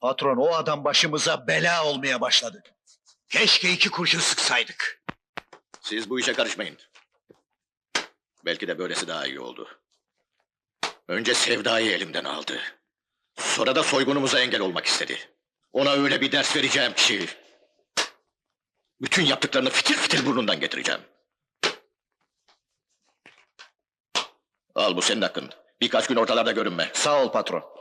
Patron o adam başımıza bela olmaya başladı. Keşke iki kurşun sıksaydık. Siz bu işe karışmayın. Belki de böylesi daha iyi oldu. Önce Sevda'yı elimden aldı. Sonra da soygunumuza engel olmak istedi. Ona öyle bir ders vereceğim ki... ...bütün yaptıklarını fitil fitil burnundan getireceğim. Al bu senin hakkın. Birkaç gün ortalarda görünme. Sağ ol patron.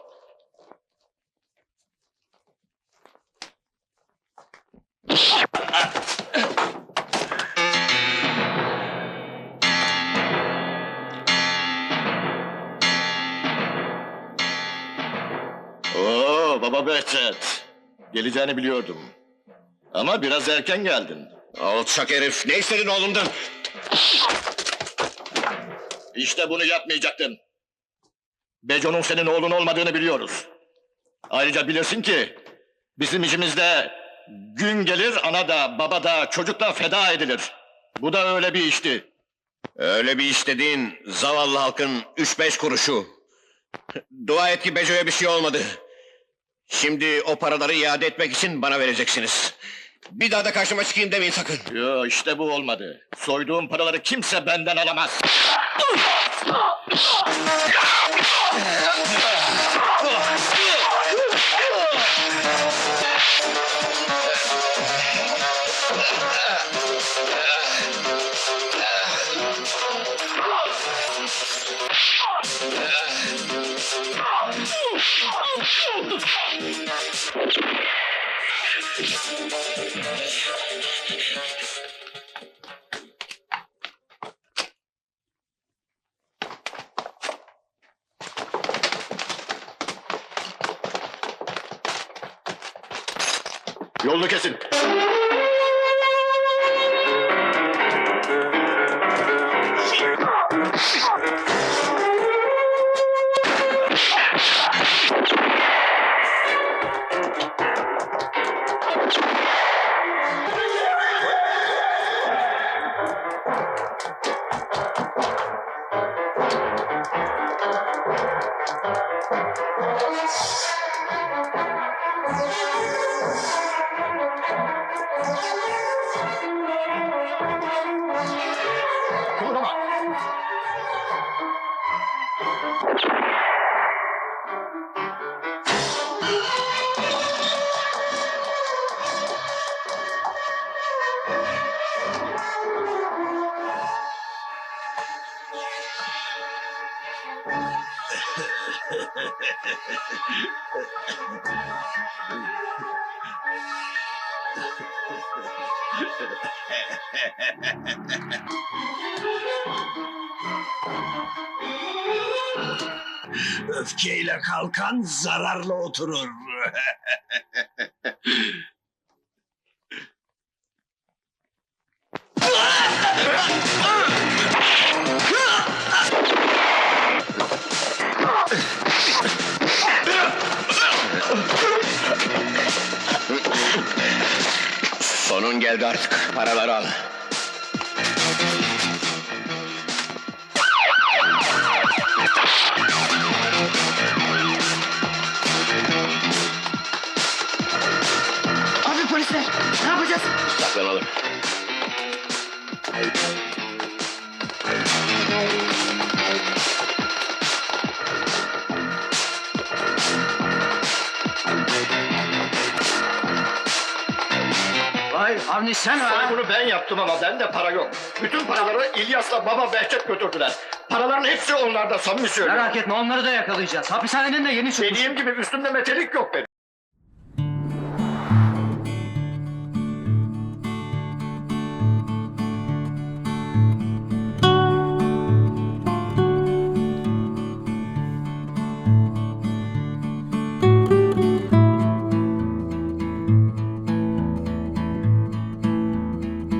Oo baba Behçet. Geleceğini biliyordum. Ama biraz erken geldin. Alçak herif. Ne istedin oğlumdan? İşte bunu yapmayacaktın. Beco'nun senin oğlun olmadığını biliyoruz. Ayrıca bilirsin ki bizim işimizde gün gelir ana da baba da çocuk da feda edilir. Bu da öyle bir işti. Öyle bir iş dediğin zavallı halkın üç beş kuruşu. Dua et ki Beco'ya bir şey olmadı. Şimdi o paraları iade etmek için bana vereceksiniz. Bir daha da karşıma çıkayım demeyin sakın. Yo işte bu olmadı. Soyduğum paraları kimse benden alamaz. Yolunu kesin. Thank you. Öfkeyle kalkan zararla oturur. geldi artık. Paraları al. Avni sen ha. Bunu ben yaptım ama bende para yok. Bütün paraları İlyas'la baba Behçet götürdüler. Paraların hepsi onlarda samimi söylüyorum. Merak etme onları da yakalayacağız. Hapishaneden de yeni çıkmış. Dediğim gibi üstümde metelik yok benim.